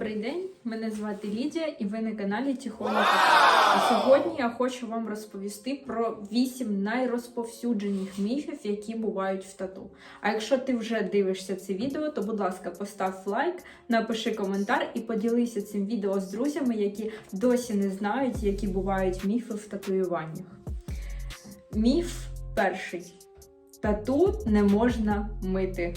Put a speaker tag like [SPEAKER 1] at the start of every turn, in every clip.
[SPEAKER 1] Добрий день, мене звати Лідія і ви на каналі Тихоня Тату. Сьогодні я хочу вам розповісти про 8 найрозповсюджених міфів, які бувають в тату. А якщо ти вже дивишся це відео, то будь ласка, постав лайк, напиши коментар і поділися цим відео з друзями, які досі не знають, які бувають міфи в татуюваннях. Міф перший: тату не можна мити.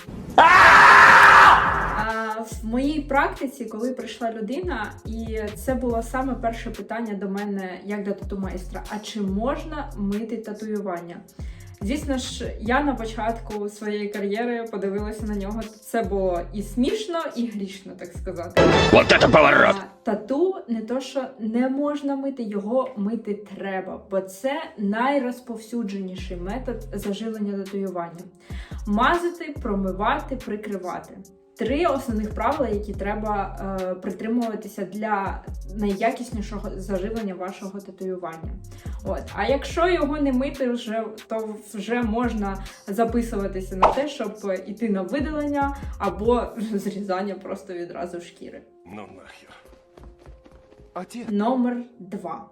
[SPEAKER 1] В моїй практиці, коли прийшла людина, і це було саме перше питання до мене, як до тату-майстра: а чи можна мити татуювання? Звісно ж, я на початку своєї кар'єри подивилася на нього. Це було і смішно, і грішно, так сказати.
[SPEAKER 2] Вот это поворот!
[SPEAKER 1] Тату не то, що не можна мити, його мити треба, бо це найрозповсюдженіший метод заживлення татуювання. Мазати, промивати, прикривати. Три основних правила, які треба е, притримуватися для найякіснішого заживлення вашого татуювання. От. А якщо його не мити, вже, то вже можна записуватися на те, щоб іти на видалення або зрізання просто відразу шкіри.
[SPEAKER 2] Ну нахер. Отец.
[SPEAKER 1] Номер 2.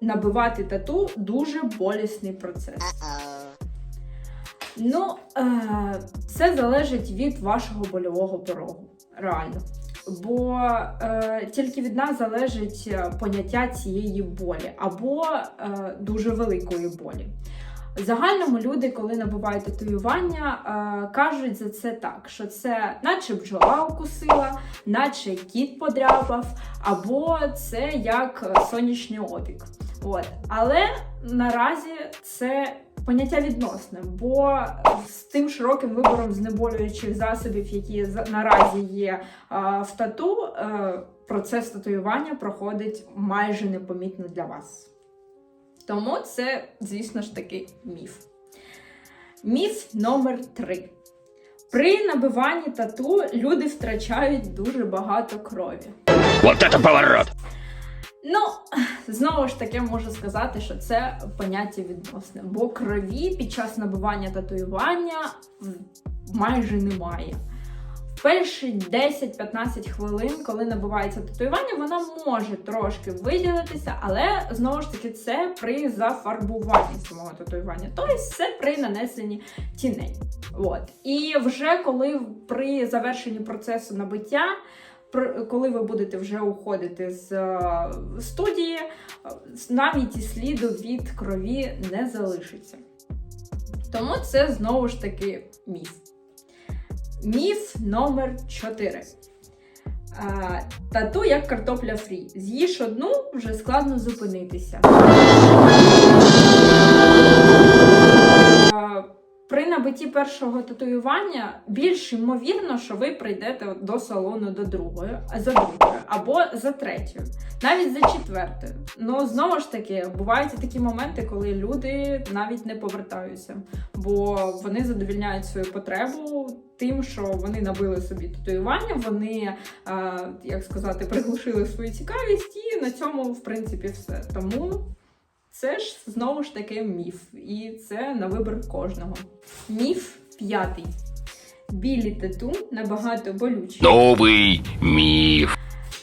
[SPEAKER 1] Набивати тату дуже болісний процес. Ну, е, це залежить від вашого больового порогу. Реально. Бо е, тільки від нас залежить е, поняття цієї болі або е, дуже великої болі. Загальному люди, коли набувають татуювання, е, кажуть за це так, що це наче бджола укусила, наче кіт подряпав, або це як сонячний опік. От. Але наразі це поняття відносне, бо з тим широким вибором знеболюючих засобів, які наразі є в тату, е, процес татуювання проходить майже непомітно для вас. Тому це, звісно ж таки, міф. Міф номер 3. При набиванні тату люди втрачають дуже багато крові.
[SPEAKER 2] Вот это поворот!
[SPEAKER 1] Ну, знову ж таки, можу сказати, що це поняття відносне, бо крові під час набивання татуювання майже немає. В перші 10-15 хвилин, коли набивається татуювання, вона може трошки виділитися, але знову ж таки це при зафарбуванні самого татуювання, тобто це при нанесенні тіней. От. І вже коли при завершенні процесу набиття коли ви будете вже уходити з е, студії, е, навіть і сліду від крові не залишиться. Тому це знову ж таки міф. Міф номер 4. Тату як картопля фрі. З'їш одну, вже складно зупинитися. Набитті першого татуювання більш ймовірно, що ви прийдете до салону до другої, за другою або за третьою, навіть за четвертою. Ну знову ж таки, бувають і такі моменти, коли люди навіть не повертаються, бо вони задовільняють свою потребу тим, що вони набили собі татуювання, вони, е, як сказати, приглушили свою цікавість, і на цьому, в принципі, все. Тому. Це ж знову ж таки міф, і це на вибір кожного. Міф п'ятий. Білі тату набагато болючі.
[SPEAKER 2] Новый миф.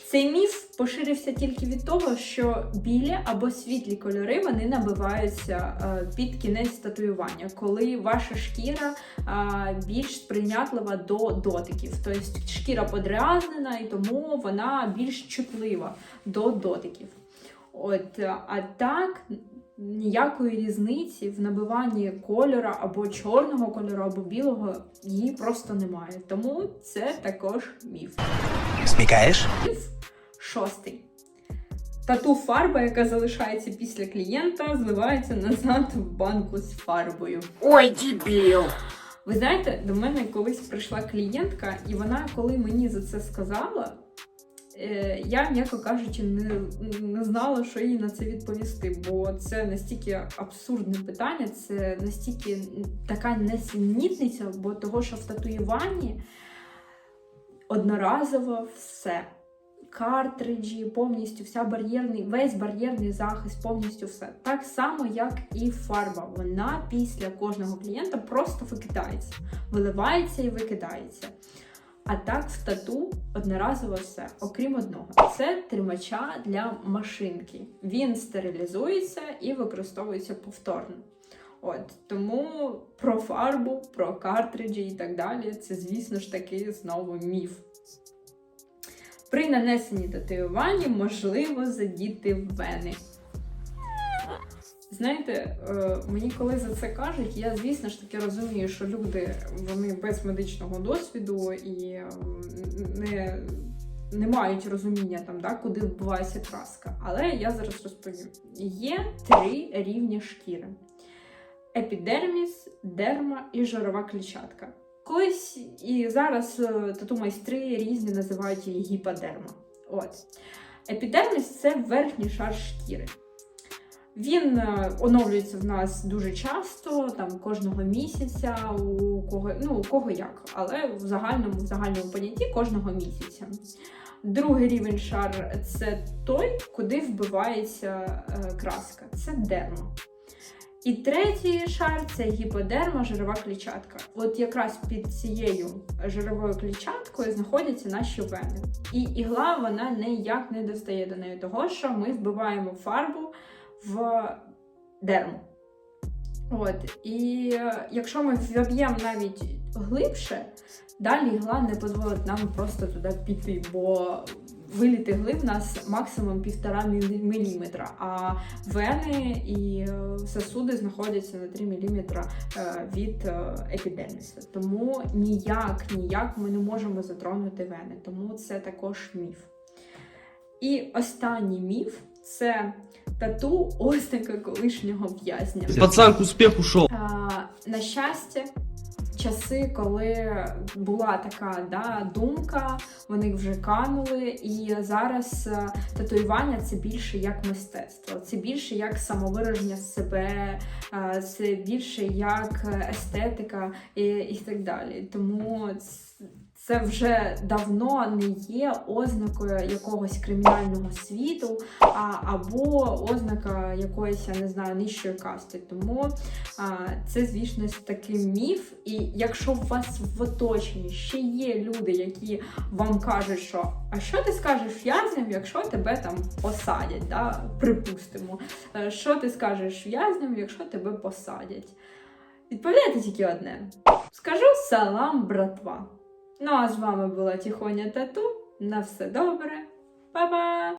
[SPEAKER 1] Цей міф поширився тільки від того, що білі або світлі кольори вони набиваються е, під кінець татуювання, коли ваша шкіра е, більш сприйнятлива до дотиків. Тобто шкіра подразнена, і тому вона більш чутлива до дотиків. От, а так. Ніякої різниці в набиванні кольора або чорного кольору, або білого її просто немає. Тому це також міф.
[SPEAKER 2] Смекаешь?
[SPEAKER 1] Міф шостий. Тату фарба, яка залишається після клієнта, зливається назад в банку з фарбою.
[SPEAKER 2] Ой, дебил!
[SPEAKER 1] Ви знаєте, до мене колись прийшла клієнтка, і вона, коли мені за це сказала, я, м'яко кажучи, не, не знала, що їй на це відповісти, бо це настільки абсурдне питання, це настільки така несенітниця, бо того, що в татуюванні одноразово все. Картриджі, повністю вся бар'єрний, весь бар'єрний захист, повністю все. Так само, як і фарба. Вона після кожного клієнта просто викидається, виливається і викидається. А так в тату одноразово все, окрім одного. Це тримача для машинки. Він стерилізується і використовується повторно. От тому про фарбу, про картриджі і так далі. Це, звісно ж таки, знову міф. При нанесенні татуювання можливо задіти вени. Знаєте, е, мені коли за це кажуть, я звісно ж таки розумію, що люди вони без медичного досвіду і не, не мають розуміння там, да, куди вбивається краска. Але я зараз розповім: є три рівні шкіри: епідерміс, дерма і жирова клітчатка. Колись і зараз е, тату майстри різні називають її гіподерма. От. Епідерміс це верхній шар шкіри. Він е, оновлюється в нас дуже часто, там кожного місяця, у кого ну у кого як, але в загальному в загальному понятті кожного місяця. Другий рівень шар це той, куди вбивається е, краска. Це дерма. І третій шар це гіподерма, жирова клітчатка. От якраз під цією жировою клітчаткою знаходяться наші вени. І ігла вона ніяк не достає до неї, того що ми вбиваємо фарбу в дерму. От, і е, якщо ми вб'ємо навіть глибше, далі ігла не дозволить нам просто туди піти, бо виліт ігли в нас максимум півтора міліметра, а вени і е, сосуди знаходяться на 3 міліметра е, від е, епідермісу. Тому ніяк, ніяк ми не можемо затронути вени, тому це також міф. І останній міф це тату ознака колишнього в'язня.
[SPEAKER 3] Пацан к успеху шел.
[SPEAKER 1] А, на щастя, часи, коли була така да, думка, вони вже канули, і зараз е, татуювання це більше як мистецтво, це більше як самовираження себе, е, це більше як естетика і, і так далі. Тому це вже давно не є ознакою якогось кримінального світу, а, або ознака якоїсь, я не знаю, нижчої касти. Тому а, це, звісно, такий міф. І якщо у вас в оточенні ще є люди, які вам кажуть, що а що ти скажеш в'язням, якщо тебе там посадять, да? припустимо, Е, що ти скажеш в'язням, якщо тебе посадять? Відповідайте тільки одне: скажу салам, братва. Ну а з вами була Тихоня Тату. На все добре, Па-па!